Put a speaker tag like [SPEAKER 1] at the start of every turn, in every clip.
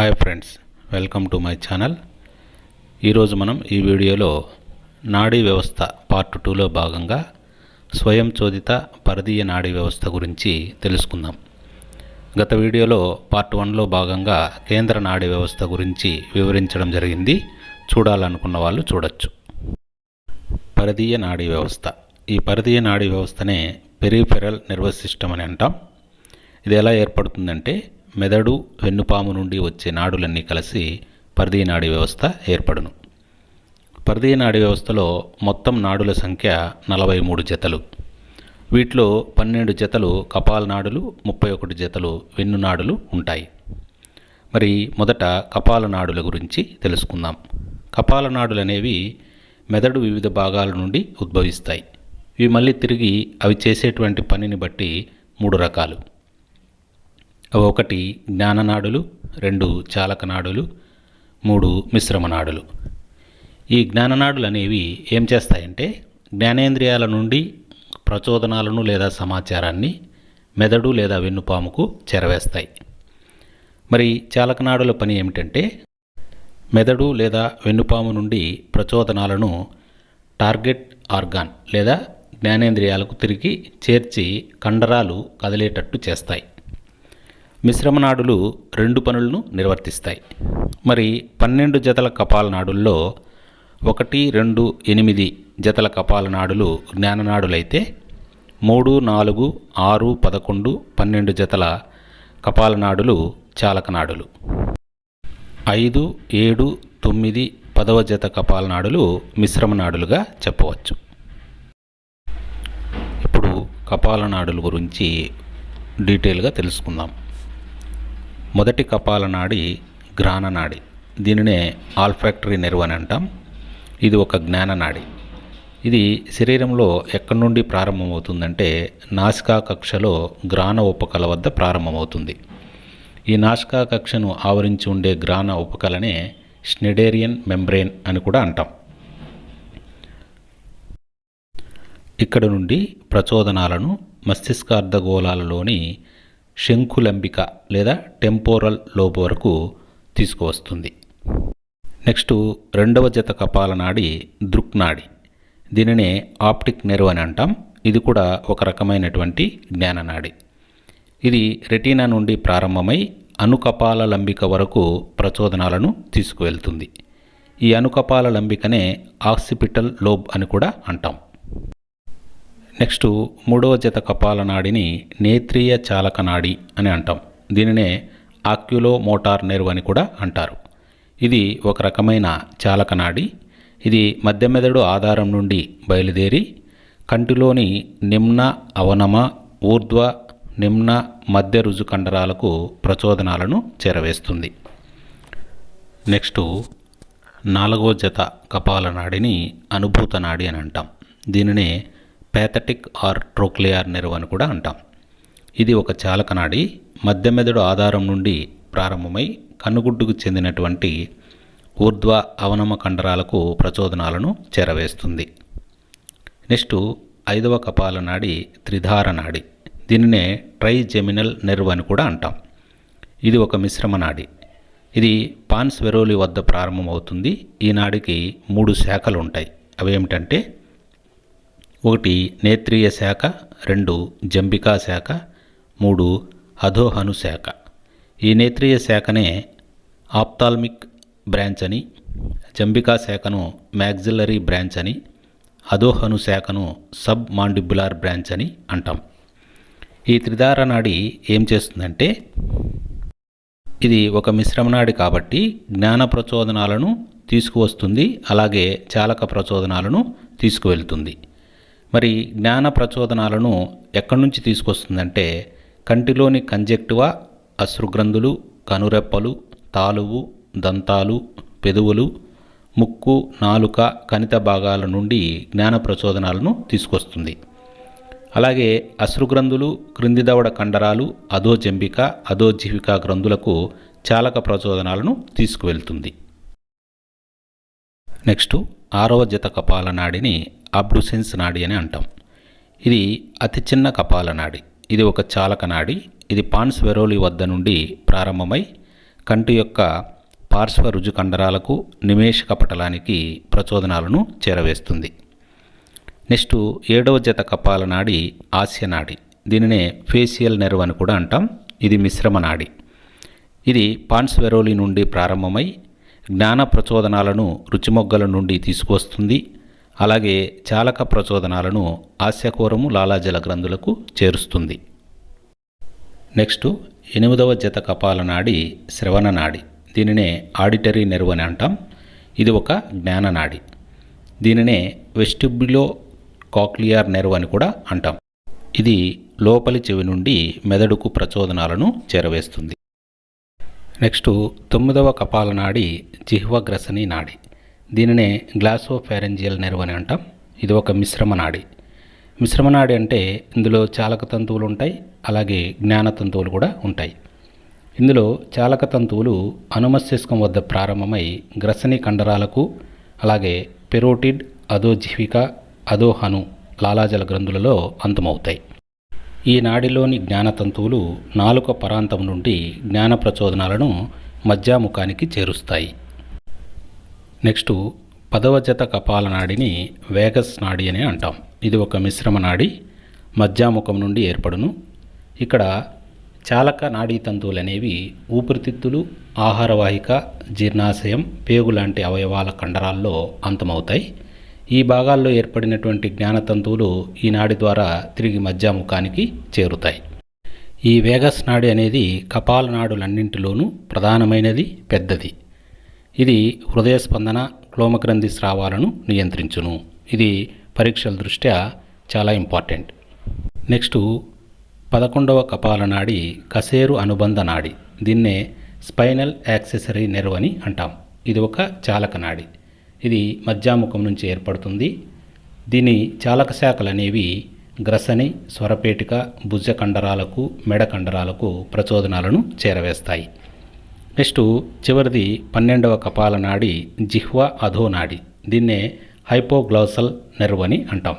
[SPEAKER 1] Hi friends welcome to my channel ఈరోజు మనం ఈ వీడియోలో నాడీ వ్యవస్థ పార్ట్ టూలో భాగంగా స్వయం చోదిత పరదీయ నాడీ వ్యవస్థ గురించి తెలుసుకుందాం. గత వీడియోలో పార్ట్ వన్లో భాగంగా కేంద్ర నాడీ వ్యవస్థ గురించి వివరించడం జరిగింది. చూడాలనుకున్న వాళ్ళు చూడొచ్చు. పరదీయ నాడీ వ్యవస్థ. ఈ పరదీయ నాడీ వ్యవస్థనే పెరిఫెరల్ నెర్వస్ సిస్టమ్ అని అంటాం. ఇది ఎలా ఏర్పడుతుందంటే మెదడు వెన్నుపాము నుండి వచ్చే నాడులన్నీ కలిసి పరిధీయ నాడీ వ్యవస్థ ఏర్పడును. పరిధీయ నాడీ వ్యవస్థలో మొత్తం నాడుల సంఖ్య నలభై మూడు జతలు. వీటిలో పన్నెండు జతలు కపాల నాడులు ముప్పై ఒకటి జతలు వెన్ను నాడులు ఉంటాయి. మరి మొదట కపాల నాడుల గురించి తెలుసుకుందాం. కపాల నాడులు అనేవి మెదడు వివిధ భాగాల నుండి ఉద్భవిస్తాయి. ఇవి మళ్ళీ తిరిగి అవి చేసేటువంటి పనిని బట్టి మూడు రకాలు. ఒకటి జ్ఞాననాడులు రెండు చాలకనాడులు మూడు మిశ్రమ నాడులు ఈ జ్ఞాననాడులు అనేవి ఏం చేస్తాయంటే జ్ఞానేంద్రియాల నుండి ప్రచోదనాలను లేదా సమాచారాన్ని మెదడు లేదా వెన్నుపాముకు చేరవేస్తాయి. మరి చాలకనాడుల పని ఏమిటంటే మెదడు లేదా వెన్నుపాము నుండి ప్రచోదనాలను టార్గెట్ ఆర్గాన్ లేదా జ్ఞానేంద్రియాలకు తిరిగి చేర్చి కండరాలు కదిలేటట్టు చేస్తాయి. మిశ్రమ నాడులు రెండు పనులను నిర్వర్తిస్తాయి. మరి పన్నెండు జతల కపాల నాడుల్లో ఒకటి రెండు ఎనిమిది జతల కపాల నాడులు జ్ఞాననాడులైతే మూడు నాలుగు ఆరు పదకొండు పన్నెండు జతల కపాల నాడులు చాలకనాడులు ఐదు ఏడు తొమ్మిది పదవ జత కపాల నాడులు మిశ్రమ నాడులుగా చెప్పవచ్చు. ఇప్పుడు కపాల నాడుల గురించి డీటెయిల్గా తెలుసుకుందాం. మొదటి కపాల నాడి గ్రాన దీనినే ఆల్ఫాక్టరీ నెర్వ్ అని అంటాం. ఇది ఒక జ్ఞాన నాడి. ఇది శరీరంలో ఎక్కడి నుండి ప్రారంభమవుతుందంటే నాసికా కక్షలో గ్రాన ఉపకల వద్ద ప్రారంభమవుతుంది. ఈ నాసికా కక్షను ఆవరించి ఉండే గ్రాన ఉపకలనే స్నెడేరియన్ మెంబ్రెయిన్ అని కూడా అంటాం. ఇక్కడ నుండి ప్రచోదనాలను మస్తిష్కార్ధగోళాలలోని శంకులంబిక లేదా టెంపోరల్ లోబ్ వరకు తీసుకువస్తుంది. నెక్స్ట్ రెండవ జత కపాల నాడి దృక్నాడి దీనినే ఆప్టిక్ నెర్వ్ అని అంటాం. ఇది కూడా ఒక రకమైనటువంటి జ్ఞాననాడి ఇది రెటీనా నుండి ప్రారంభమై అనుకపాల లంబిక వరకు ప్రచోదనాలను తీసుకువెళ్తుంది. ఈ అనుకపాల లంబికనే ఆక్సిపిటల్ లోబ్ అని కూడా అంటాం. నెక్స్ట్ మూడవ జత కపాల నాడిని నేత్రీయ చాలక నాడి అని అంటాం. దీనినే ఆక్యులో మోటార్ నెర్వ్ అని కూడా అంటారు. ఇది ఒక రకమైన చాలక నాడి. ఇది మధ్య మెదడు ఆధారం నుండి బయలుదేరి కంటిలోని నిమ్న అవనమ ఊర్ధ్వ నిమ్న మధ్య రుజు కండరాలకు ప్రచోదనాలను చేరవేస్తుంది. నెక్స్ట్ నాలుగో జత కపాల నాడిని అనుభూత నాడి అని అంటాం. దీనినే ప్యాథటిక్ ఆర్ ట్రోక్లియార్ నెర్వ్ అని కూడా అంటాం. ఇది ఒక చాలకనాడి మధ్యమెదడు మధ్య మెదడు ఆధారం నుండి ప్రారంభమై కన్నుగుడ్డుకు చెందినటువంటి ఊర్ధ్వ అవనమ కండరాలకు ప్రచోదనాలను చేరవేస్తుంది. నెక్స్ట్ ఐదవ కపాల నాడి త్రిధార నాడి. దీనినే ట్రైజెమినల్ నెర్వ్ అని కూడా అంటాం. ఇది ఒక మిశ్రమ నాడి. ఇది పాన్స్ వెరోలి వద్ద ప్రారంభమవుతుంది. ఈ నాడికి మూడు శాఖలు ఉంటాయి అవి ఏమిటంటే ఒకటి నేత్రీయ శాఖ రెండు జంబికా శాఖ మూడు అధోహను శాఖ. ఈ నేత్రీయ శాఖనే ఆప్తాల్మిక్ బ్రాంచ్ అని జంబికా శాఖను మ్యాగ్జిల్లరీ బ్రాంచ్ అని అధోహను శాఖను సబ్ మాండిబులార్ బ్రాంచ్ అని అంటాం. ఈ త్రిధార నాడి ఏం చేస్తుందంటే ఇది ఒక మిశ్రమనాడి కాబట్టి జ్ఞాన ప్రచోదనాలను తీసుకువస్తుంది అలాగే చాలక ప్రచోదనాలను తీసుకువెళ్తుంది. మరి జ్ఞాన ప్రచోదనాలను ఎక్కడి నుంచి తీసుకొస్తుందంటే కంటిలోని కంజెక్టివా అశ్రుగ్రంథులు కనురెప్పలు తాలువు దంతాలు పెదవులు ముక్కు నాలుక కణిత భాగాల నుండి జ్ఞాన ప్రచోదనాలను తీసుకొస్తుంది. అలాగే అశ్రుగ్రంథులు క్రింది దవడ కండరాలు అధోజంబిక అధోజీవిక గ్రంథులకు చాలక ప్రచోదనాలను తీసుకువెళ్తుంది. నెక్స్ట్ ఆరవ జత కపాల నాడిని అబ్డుసెన్స్ నాడి అని అంటాం. ఇది అతి చిన్న కపాల నాడి. ఇది ఒక చాలక నాడి. ఇది పాన్స్ వెరోలి వద్ద నుండి ప్రారంభమై కంటి యొక్క పార్శ్వ రుజు కండరాలకు నిమేషక పటలానికి ప్రచోదనాలను చేరవేస్తుంది. నెక్స్ట్ ఏడవ జత కపాల నాడి ఆస్య నాడి. దీనినే ఫేషియల్ నెర్వ్ అని కూడా అంటాం. ఇది మిశ్రమ నాడి. ఇది పాన్స్వెరోలి నుండి ప్రారంభమై జ్ఞాన ప్రచోదనాలను రుచిమొగ్గల నుండి తీసుకొస్తుంది అలాగే చాలక ప్రచోదనాలను ఆస్యకోరము లాలాజల గ్రంథులకు చేరుస్తుంది. నెక్స్ట్ ఎనిమిదవ జత కపాల నాడి శ్రవణ నాడి. దీనినే ఆడిటరీ నెర్వ్ అని అంటాం. ఇది ఒక జ్ఞాన నాడి. దీనినే వెస్టిబ్యులో కాక్లియర్ నెర్వ్ అని కూడా అంటాం. ఇది లోపలి చెవి నుండి మెదడుకు ప్రచోదనాలను చేరవేస్తుంది. నెక్స్ట్ తొమ్మిదవ కపాల నాడి జిహ్వగ్రసని నాడి. దీనినే గ్లాసోఫారెంజియల్ నెర్వ్ అని అంటాం. ఇది ఒక మిశ్రమ నాడి. మిశ్రమ నాడి అంటే ఇందులో చాలక తంతువులు ఉంటాయి అలాగే జ్ఞాన తంతువులు కూడా ఉంటాయి. ఇందులో చాలక తంతువులు అనుమస్తిష్కం వద్ద ప్రారంభమై గ్రసని కండరాలకు అలాగే పెరోటిడ్ అధోజీవిక అధోహను లాలాజల గ్రంథులలో అంతమవుతాయి. ఈ నాడిలోని జ్ఞానతంతువులు నాలుక పరాంతం నుండి జ్ఞాన ప్రచోదనాలను మధ్యాముఖానికి చేరుస్తాయి. నెక్స్ట్ పదవ జత కపాల నాడిని వేగస్ నాడి అని అంటాం. ఇది ఒక మిశ్రమ నాడి మధ్యాముఖం నుండి ఏర్పడును. ఇక్కడ చాలక నాడీ తంతువులు అనేవి ఊపిరితిత్తులు ఆహారవాహిక జీర్ణాశయం పేగు లాంటి అవయవాల కండరాల్లో అంతమవుతాయి. ఈ భాగాల్లో ఏర్పడినటువంటి జ్ఞానతంతువులు ఈ నాడి ద్వారా తిరిగి మధ్యాముఖానికి చేరుతాయి. ఈ వేగస్ నాడి అనేది కపాల నాడులన్నింటిలోనూ ప్రధానమైనది పెద్దది. ఇది హృదయ స్పందన క్లోమగ్రంథి స్రావాలను నియంత్రించును. ఇది పరీక్షల దృష్ట్యా చాలా ఇంపార్టెంట్. నెక్స్ట్ పదకొండవ కపాల నాడి కసేరు అనుబంధ నాడి. దీన్నే స్పైనల్ యాక్సెసరీ నెర్వ్ అని అంటాం. ఇది ఒక చాలక నాడి. ఇది మధ్యాముఖం నుంచి ఏర్పడుతుంది. దీని చాలక శాఖలు అనేవి గ్రసని స్వరపేటిక భుజ కండరాలకు మెడ కండరాలకు ప్రచోదనాలను చేరవేస్తాయి. నెక్స్ట్ చివరిది పన్నెండవ కపాల నాడి జిహ్వ అధో నాడి. దీన్నే హైపోగ్లౌసల్ నెర్వ్ అని అంటాం.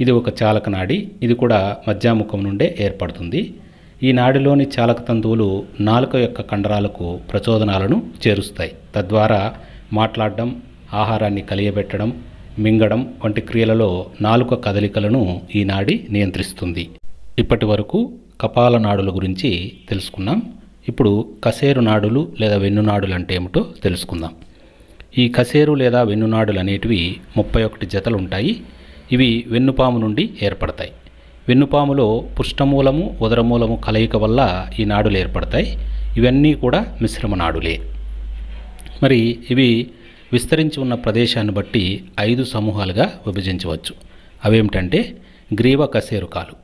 [SPEAKER 1] ఇది ఒక చాలక నాడి. ఇది కూడా మధ్యాముఖం నుండే ఏర్పడుతుంది. ఈ నాడిలోని చాలక తంతువులు నాలుక యొక్క కండరాలకు ప్రచోదనాలను చేరుస్తాయి. తద్వారా మాట్లాడడం ఆహారాన్ని కలియబెట్టడం మింగడం వంటి క్రియలలో నాలుక కదలికలను ఈ నాడి నియంత్రిస్తుంది. ఇప్పటి వరకు కపాల నాడుల గురించి తెలుసుకున్నాం. ఇప్పుడు కసేరు నాడులు లేదా వెన్నునాడులు అంటే ఏమిటో తెలుసుకుందాం. ఈ కసేరు లేదా వెన్నునాడులు అనేటివి ముప్పై ఒకటి జతలు ఉంటాయి. ఇవి వెన్నుపాము నుండి ఏర్పడతాయి. వెన్నుపాములో పుష్టమూలము ఉదరమూలము కలయిక వల్ల ఈ నాడులు ఏర్పడతాయి. ఇవన్నీ కూడా మిశ్రమ నాడులే. మరి ఇవి విస్తరించి ఉన్న ప్రదేశాన్ని బట్టి ఐదు సమూహాలుగా విభజించవచ్చు. అవేమిటంటే గ్రీవ కసేరుకాలు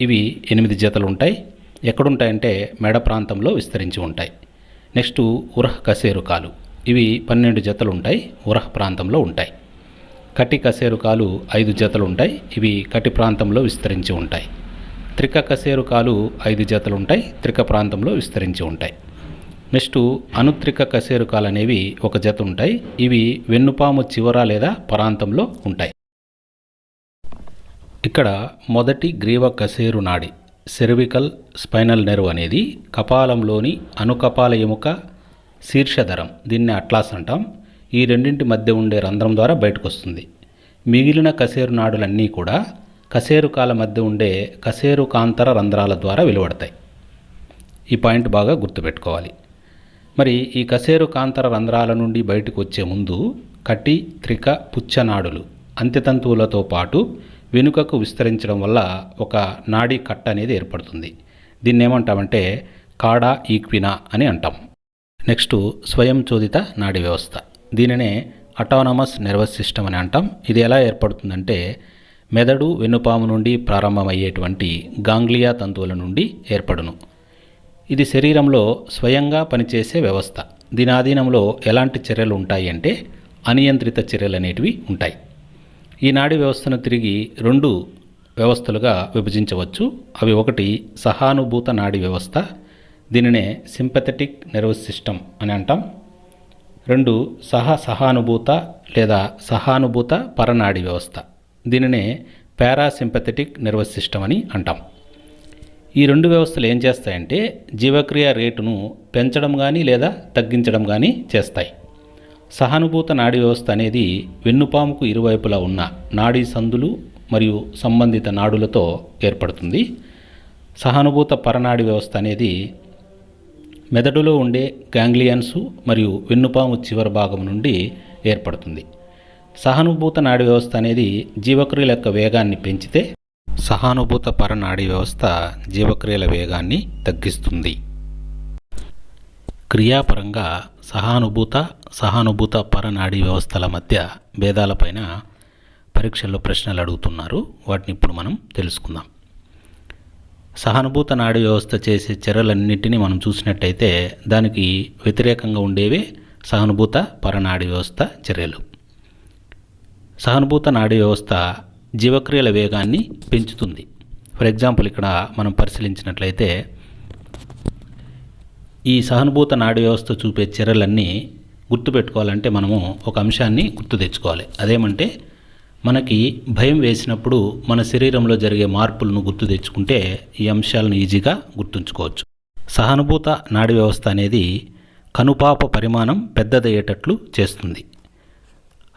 [SPEAKER 1] ఇవి ఎనిమిది జతలు ఉంటాయి. ఎక్కడుంటాయంటే మెడ ప్రాంతంలో విస్తరించి ఉంటాయి. నెక్స్ట్ ఉరహ కశేరుకాలు ఇవి పన్నెండు జతలు ఉంటాయి ఉరహ ప్రాంతంలో ఉంటాయి. కటి కశేరుకాలు ఐదు జతలు ఉంటాయి ఇవి కటి ప్రాంతంలో విస్తరించి ఉంటాయి. త్రిక కశేరుకాలు ఐదు జతలు ఉంటాయి త్రిక ప్రాంతంలో విస్తరించి ఉంటాయి. నెక్స్ట్ అనుత్రిక కశేరుకాలు అనేవి ఒక జత ఉంటాయి ఇవి వెన్నుపాము చివర లేదా పరాంతంలో ఉంటాయి. ఇక్కడ మొదటి గ్రీవ కశేరు నాడి. సెర్వికల్ స్పైనల్ నెర్వ్ అనేది కపాలంలోని అనుకపాల ఎముక శీర్షధరం దీన్ని అట్లాస్ అంటాం. ఈ రెండింటి మధ్య ఉండే రంధ్రం ద్వారా బయటకు వస్తుంది మిగిలిన కసేరు నాడులన్నీ కూడా కసేరుకాల మధ్య ఉండే కసేరుకాంతర రంధ్రాల ద్వారా వెలువడతాయి. ఈ పాయింట్ బాగా గుర్తుపెట్టుకోవాలి. మరి ఈ కసేరుకాంతర రంధ్రాల నుండి బయటకు వచ్చే ముందు కటి త్రిక పుచ్చనాడులు అంత్యతంతువులతో పాటు వెనుకకు విస్తరించడం వల్ల ఒక నాడీ కట్ట అనేది ఏర్పడుతుంది. దీన్ని ఏమంటామంటే కాడా ఈక్వినా అని అంటాం. నెక్స్ట్ స్వయం చోదిత నాడీ వ్యవస్థ. దీనినే అటానమస్ నెర్వస్ సిస్టమ్ అని అంటాం. ఇది ఎలా ఏర్పడుతుందంటే మెదడు వెన్నుపాము నుండి ప్రారంభమయ్యేటువంటి గాంగ్లియా తంతువుల నుండి ఏర్పడును. ఇది శరీరంలో స్వయంగా పనిచేసే వ్యవస్థ. దీని ఆధీనంలో ఎలాంటి చర్యలు ఉంటాయి అంటే అనియంత్రిత చర్యలు అనేటివి ఉంటాయి. ఈ నాడీ వ్యవస్థను తిరిగి రెండు వ్యవస్థలుగా విభజించవచ్చు. అవి ఒకటి సహానుభూత నాడీ వ్యవస్థ దీనినే సింపథెటిక్ నెర్వస్ సిస్టమ్ అని అంటాం. రెండు సహ సహానుభూత లేదా సహానుభూత పరనాడీ వ్యవస్థ దీనినే పారాసింపథెటిక్ నెర్వస్ సిస్టమ్ అని అంటాం. ఈ రెండు వ్యవస్థలు ఏం చేస్తాయంటే జీవక్రియ రేటును పెంచడం కానీ లేదా తగ్గించడం కానీ చేస్తాయి. సహానుభూత నాడీ వ్యవస్థ అనేది వెన్నుపాముకు ఇరువైపులా ఉన్న నాడీ సందులు మరియు సంబంధిత నాడులతో ఏర్పడుతుంది. సహానుభూత పరనాడి వ్యవస్థ అనేది మెదడులో ఉండే గ్యాంగ్లియన్సు మరియు వెన్నుపాము చివరి భాగం నుండి ఏర్పడుతుంది. సహానుభూత నాడీ వ్యవస్థ అనేది జీవక్రియల యొక్క వేగాన్ని పెంచితే సహానుభూత పరనాడీ వ్యవస్థ జీవక్రియల వేగాన్ని తగ్గిస్తుంది. క్రియాపరంగా సహానుభూత సహానుభూత పరనాడీ వ్యవస్థల మధ్య భేదాలపైన పరీక్షల్లో ప్రశ్నలు అడుగుతున్నారు. వాటిని ఇప్పుడు మనం తెలుసుకుందాం. సహానుభూత నాడీ వ్యవస్థ చేసే చర్యలన్నింటినీ మనం చూసినట్టయితే దానికి వ్యతిరేకంగా ఉండేవే సహానుభూత పరనాడీ వ్యవస్థ చర్యలు. సహానుభూత నాడీ వ్యవస్థ జీవక్రియల వేగాన్ని పెంచుతుంది. ఫర్ ఎగ్జాంపుల్ ఇక్కడ మనం పరిశీలించినట్లయితే ఈ సహానుభూత నాడీ వ్యవస్థ చూపే చర్యలన్నీ గుర్తుపెట్టుకోవాలంటే మనము ఒక అంశాన్ని గుర్తు తెచ్చుకోవాలి. అదేమంటే మనకి భయం వేసినప్పుడు మన శరీరంలో జరిగే మార్పులను గుర్తు తెచ్చుకుంటే ఈ అంశాలను ఈజీగా గుర్తుంచుకోవచ్చు. సహానుభూత నాడీ వ్యవస్థ అనేది కనుపాప పరిమాణం పెద్దదయ్యేటట్లు చేస్తుంది.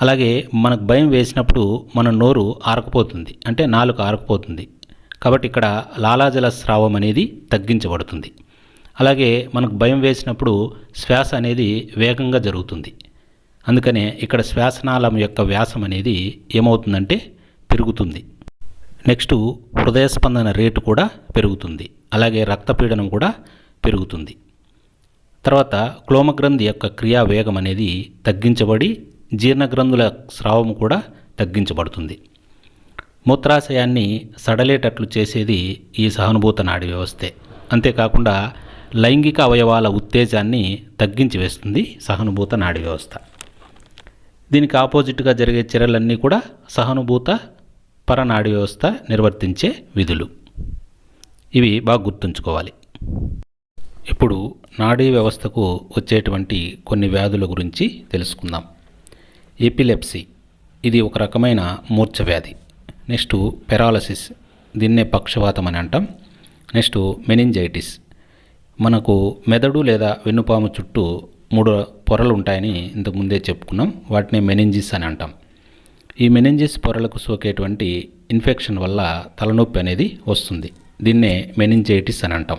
[SPEAKER 1] అలాగే మనకు భయం వేసినప్పుడు మన నోరు ఆరకపోతుంది. అంటే నాలుక ఆరకపోతుంది. కాబట్టి ఇక్కడ లాలాజల స్రావం అనేది తగ్గించబడుతుంది. అలాగే మనకు భయం వేసినప్పుడు శ్వాస అనేది వేగంగా జరుగుతుంది. అందుకనే ఇక్కడ శ్వాసనాళం యొక్క వ్యాసం అనేది ఏమవుతుందంటే పెరుగుతుంది. నెక్స్ట్ హృదయ స్పందన రేటు కూడా పెరుగుతుంది. అలాగే రక్తపీడనం కూడా పెరుగుతుంది. తర్వాత క్లోమగ్రంథి యొక్క క్రియా వేగం అనేది తగ్గించబడి జీర్ణగ్రంథుల స్రావం కూడా తగ్గించబడుతుంది. మూత్రాశయాన్ని సడలేటట్లు చేసేది ఈ సహానుభూత నాడి వ్యవస్థే. అంతేకాకుండా లైంగిక అవయవాల ఉత్తేజాన్ని తగ్గించి వేస్తుంది సహానుభూత నాడి వ్యవస్థ. దీనికి ఆపోజిట్గా జరిగే చర్యలన్నీ కూడా సహానుభూత పరనాడి వ్యవస్థ నిర్వర్తించే విధులు. ఇవి బాగా గుర్తుంచుకోవాలి. ఇప్పుడు నాడీ వ్యవస్థకు వచ్చేటువంటి కొన్ని వ్యాధుల గురించి తెలుసుకుందాం. ఎపిలెప్సీ. ఇది ఒక రకమైన మూర్ఛ వ్యాధి. Next paralysis. దీన్నే పక్షవాతం అని అంటాం. Next meningitis. మనకు మెదడు లేదా వెన్నుపాము చుట్టూ మూడు పొరలు ఉంటాయని ఇంతకుముందే చెప్పుకున్నాం. వాటిని మెనింజిస్ అని అంటాం. ఈ మెనింజిస్ పొరలకు సోకేటువంటి ఇన్ఫెక్షన్ వల్ల తలనొప్పి అనేది వస్తుంది. దీన్నే మెనింజైటిస్ అని అంటాం.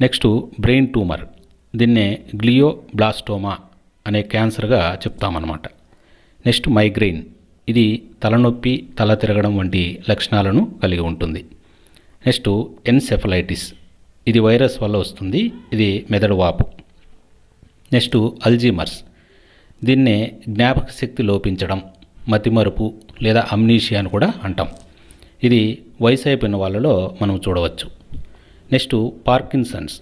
[SPEAKER 1] Next brain tumour. దీన్నే గ్లియోబ్లాస్టోమా అనే క్యాన్సర్గా చెప్తామన్నమాట. నెక్స్ట్ మైగ్రెయిన్ ఇది తలనొప్పి తల తిరగడం వంటి లక్షణాలను కలిగి ఉంటుంది. నెక్స్ట్ ఎన్సెఫలైటిస్ ఇది వైరస్ వల్ల వస్తుంది. ఇది మెదడు వాపు నెక్స్ట్ అల్జీమర్స్. దీన్నే జ్ఞాపక శక్తి లోపించడం మతిమరుపు లేదా అమ్నీషియా అని కూడా అంటాం. ఇది వయసు అయిపోయిన వాళ్ళలో మనం చూడవచ్చు. Next Parkinson's.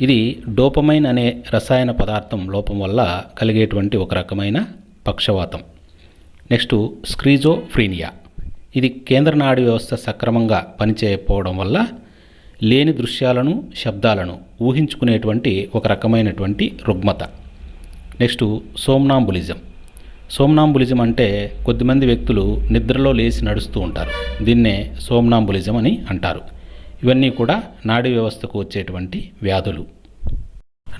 [SPEAKER 1] ఇది డోపమైన్ అనే రసాయన పదార్థం లోపం వల్ల కలిగేటువంటి ఒక రకమైన పక్షవాతం. Next schizophrenia. ఇది కేంద్ర నాడీ వ్యవస్థ సక్రమంగా పనిచేయకపోవడం వల్ల లేని దృశ్యాలను శబ్దాలను ఊహించుకునేటువంటి ఒక రకమైనటువంటి రుగ్మత. Next somnambulism. సోమ్నాంబులిజం అంటే కొద్దిమంది వ్యక్తులు నిద్రలో లేచి నడుస్తూ ఉంటారు. దీన్నే సోమ్నాంబులిజం అని అంటారు. ఇవన్నీ కూడా నాడీ వ్యవస్థకు వచ్చేటువంటి వ్యాధులు.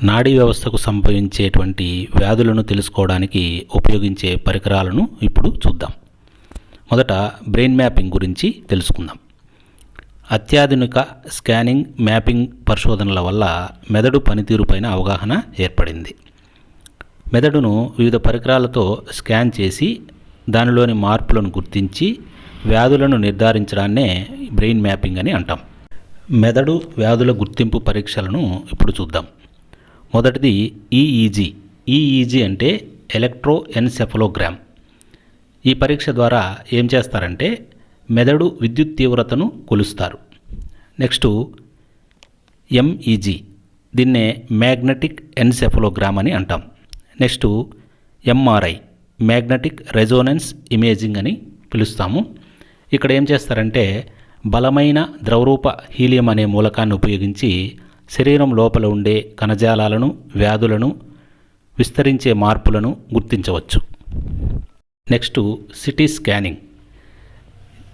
[SPEAKER 1] నాడీ వ్యవస్థకు సంభవించేటువంటి వ్యాధులను తెలుసుకోవడానికి ఉపయోగించే పరికరాలను ఇప్పుడు చూద్దాం. మొదట బ్రెయిన్ మ్యాపింగ్ గురించి తెలుసుకుందాం. అత్యాధునిక స్కానింగ్ మ్యాపింగ్ పరిశోధనల వల్ల మెదడు పనితీరుపైన అవగాహన ఏర్పడింది. మెదడును వివిధ పరికరాలతో స్కాన్ చేసి దానిలోని మార్పులను గుర్తించి వ్యాధులను నిర్ధారించడాన్నే బ్రెయిన్ మ్యాపింగ్ అని అంటాం. మెదడు వ్యాధుల గుర్తింపు పరీక్షలను ఇప్పుడు చూద్దాం. మొదటిది ఈఈజీ ఈఈజీ అంటే ఎలక్ట్రో ఎన్సెఫలోగ్రామ్ ఈ పరీక్ష ద్వారా ఏం చేస్తారంటే మెదడు విద్యుత్ తీవ్రతను కొలుస్తారు. నెక్స్ట్ ఎంఈజీ దీన్నే మ్యాగ్నెటిక్ ఎన్సెఫలోగ్రామ్ అని అంటాం. Next MRI magnetic resonance imaging అని పిలుస్తాము. ఇక్కడ ఏం చేస్తారంటే బలమైన ద్రవరూప హీలియం అనే మూలకాన్ని ఉపయోగించి శరీరం లోపల ఉండే కణజాలాలను వ్యాధులను విస్తరించే మార్పులను గుర్తించవచ్చు. Next CT scanning.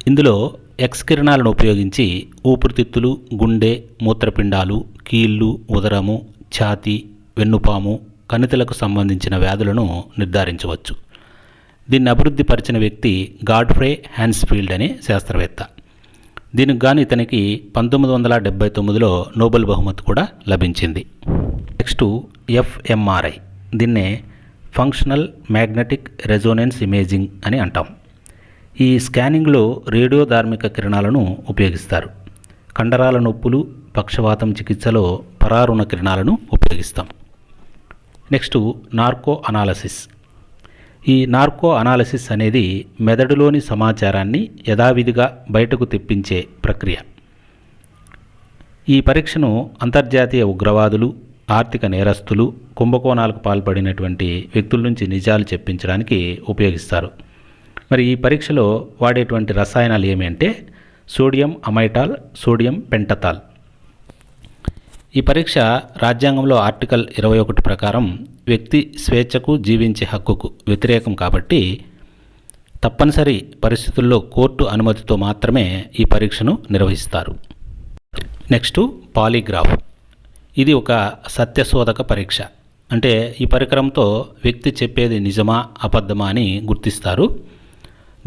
[SPEAKER 1] ఇందులో ఎక్స్ కిరణాలను ఉపయోగించి ఊపిరితిత్తులు గుండె మూత్రపిండాలు కీళ్ళు ఉదరము ఛాతీ వెన్నుపాము కణితులకు సంబంధించిన వ్యాధులను నిర్ధారించవచ్చు. దీన్ని అభివృద్ధి పరిచిన వ్యక్తి గాడ్ఫ్రే హ్యాన్స్ఫీల్డ్ అనే శాస్త్రవేత్త. దీనికి గాను ఇతనికి పంతొమ్మిది వందల డెబ్బై తొమ్మిదిలో నోబెల్ బహుమతి కూడా లభించింది. Next fMRI. దీన్నే ఫంక్షనల్ మ్యాగ్నెటిక్ రెజోనెన్స్ ఇమేజింగ్ అని అంటాం. ఈ స్కానింగ్లో రేడియో ధార్మిక కిరణాలను ఉపయోగిస్తారు. కండరాల నొప్పులు పక్షవాతం చికిత్సలో పరారుణ కిరణాలను ఉపయోగిస్తాం. Next narco analysis. ఈ నార్కో అనాలసిస్ అనేది మెదడులోని సమాచారాన్ని యథావిధిగా బయటకు తెప్పించే ప్రక్రియ. ఈ పరీక్షను అంతర్జాతీయ ఉగ్రవాదులు ఆర్థిక నేరస్తులు కుంభకోణాలకు పాల్పడినటువంటి వ్యక్తుల నుంచి నిజాలు చెప్పించడానికి ఉపయోగిస్తారు. మరి ఈ పరీక్షలో వాడేటువంటి రసాయనాలు ఏమి అంటే సోడియం అమైటాల్ సోడియం పెంటతాల్. ఈ పరీక్ష రాజ్యాంగంలో ఆర్టికల్ ఇరవై ఒకటి ప్రకారం వ్యక్తి స్వేచ్ఛకు జీవించే హక్కుకు వ్యతిరేకం కాబట్టి తప్పనిసరి పరిస్థితుల్లో కోర్టు అనుమతితో మాత్రమే ఈ పరీక్షను నిర్వహిస్తారు. Next polygraph. ఇది ఒక సత్యశోధక పరీక్ష. అంటే ఈ పరికరంతో వ్యక్తి చెప్పేది నిజమా అబద్ధమా అని గుర్తిస్తారు.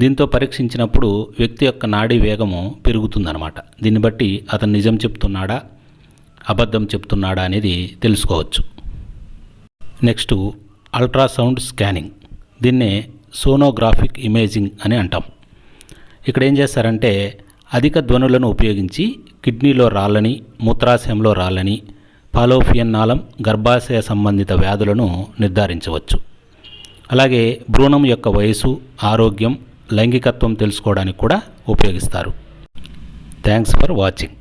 [SPEAKER 1] దీంతో పరీక్షించినప్పుడు వ్యక్తి యొక్క నాడీ వేగము పెరుగుతుందన్నమాట. దీన్ని బట్టి అతను నిజం చెప్తున్నాడా అబద్ధం చెప్తున్నాడా అనేది తెలుసుకోవచ్చు. Next ultrasound scanning. దీన్నే సోనోగ్రాఫిక్ ఇమేజింగ్ అని అంటాం. ఇక్కడ ఏం చేస్తారంటే అధిక ధ్వనులను ఉపయోగించి కిడ్నీలో రాళ్ళని మూత్రాశయంలో రాళ్ళని పాలోఫియన్ నాళం గర్భాశయ సంబంధిత వ్యాధులను నిర్ధారించవచ్చు. అలాగే భ్రూణం యొక్క వయసు ఆరోగ్యం లైంగికత్వం తెలుసుకోవడానికి కూడా ఉపయోగిస్తారు. Thanks for watching